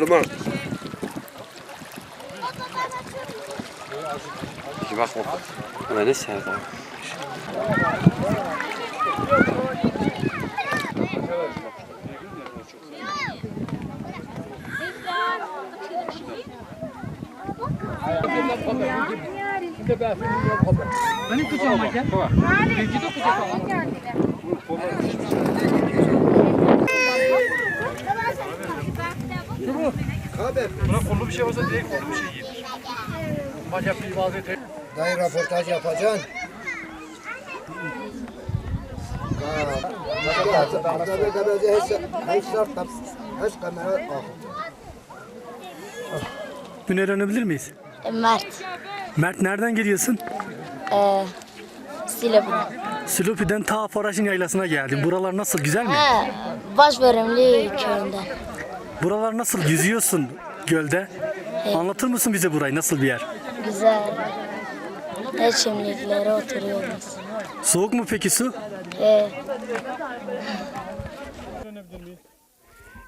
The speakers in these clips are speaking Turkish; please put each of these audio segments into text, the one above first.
Durma. Bir bak o. Öyle sevdi. Hani kucağıma gel. Bilgi de kucağıma. Kollu bir şey olsa direkt kollu bir şey yedir. Bacak bir bazı Dayı röportaj yapacaksın. Bunu öğrenebilir miyiz? Mert. Mert nereden geliyorsun? Ee, Silivri. Silopi'den ta Faraş'ın yaylasına geldim. Buralar nasıl? Güzel mi? He, Başverimli köyünde. Buralar nasıl? Yüzüyorsun gölde. Anlatır mısın bize burayı? Nasıl bir yer? Güzel. Ne çimliklere oturuyoruz. Soğuk mu peki su? Ee,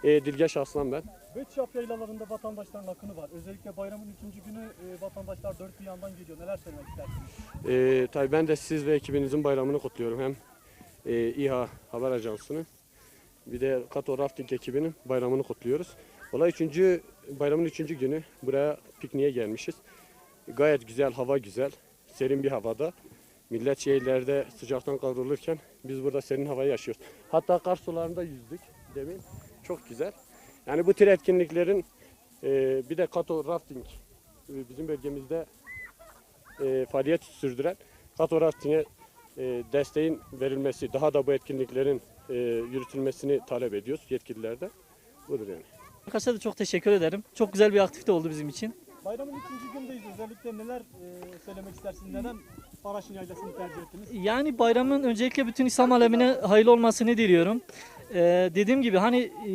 E, Dilgeç Aslan ben. Beçyap yaylalarında vatandaşların akını var. Özellikle bayramın ikinci günü e, vatandaşlar dört bir yandan geliyor. Neler söylemek istersiniz? E, tabii ben de siz ve ekibinizin bayramını kutluyorum. Hem e, İHA Haber Ajansı'nın bir de Kato Rafting ekibinin bayramını kutluyoruz. Olay üçüncü, bayramın üçüncü günü buraya pikniğe gelmişiz. Gayet güzel, hava güzel. Serin bir havada. Millet şehirlerde sıcaktan kavrulurken biz burada serin havayı yaşıyoruz. Hatta kar sularında yüzdük demin. Çok güzel. Yani bu tür etkinliklerin e, bir de Kato Rafting e, bizim bölgemizde e, faaliyet sürdüren Kato Rafting'e e, desteğin verilmesi, daha da bu etkinliklerin e, yürütülmesini talep ediyoruz yetkililerden. Budur yani. Arkadaşlar da çok teşekkür ederim. Çok güzel bir aktivite oldu bizim için. Bayramın ikinci gündeyiz. Özellikle neler e, söylemek istersiniz? Neden Faraş'ın yaylasını tercih ettiniz? Yani bayramın öncelikle bütün İslam alemine hayırlı olmasını diliyorum. Ee, dediğim gibi hani e,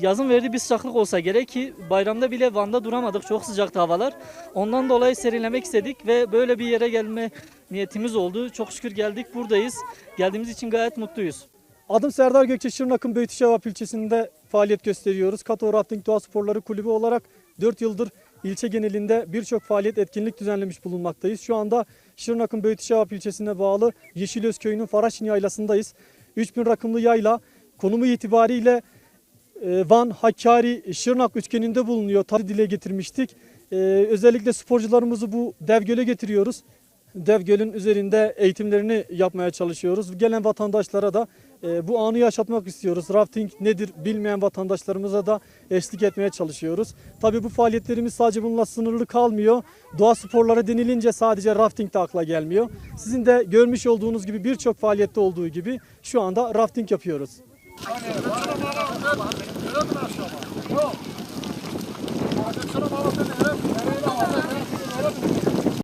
yazın verdiği bir sıcaklık olsa gerek ki bayramda bile Van'da duramadık. Çok sıcaktı havalar. Ondan dolayı serinlemek istedik ve böyle bir yere gelme niyetimiz oldu. Çok şükür geldik buradayız. Geldiğimiz için gayet mutluyuz. Adım Serdar Gökçe Şırnak'ın Beytüşevap ilçesinde faaliyet gösteriyoruz. Kato Rafting Doğa Sporları Kulübü olarak 4 yıldır ilçe genelinde birçok faaliyet etkinlik düzenlemiş bulunmaktayız. Şu anda Şırnak'ın Beytüşevap ilçesine bağlı Yeşilöz köyünün Faraşin yaylasındayız. 3000 rakımlı yayla konumu itibariyle e, Van, Hakkari, Şırnak üçgeninde bulunuyor. Tabi dile getirmiştik. E, özellikle sporcularımızı bu dev göle getiriyoruz. Dev Göl'ün üzerinde eğitimlerini yapmaya çalışıyoruz. Gelen vatandaşlara da e, bu anı yaşatmak istiyoruz. Rafting nedir bilmeyen vatandaşlarımıza da eşlik etmeye çalışıyoruz. Tabii bu faaliyetlerimiz sadece bununla sınırlı kalmıyor. Doğa sporları denilince sadece rafting de akla gelmiyor. Sizin de görmüş olduğunuz gibi birçok faaliyette olduğu gibi şu anda rafting yapıyoruz.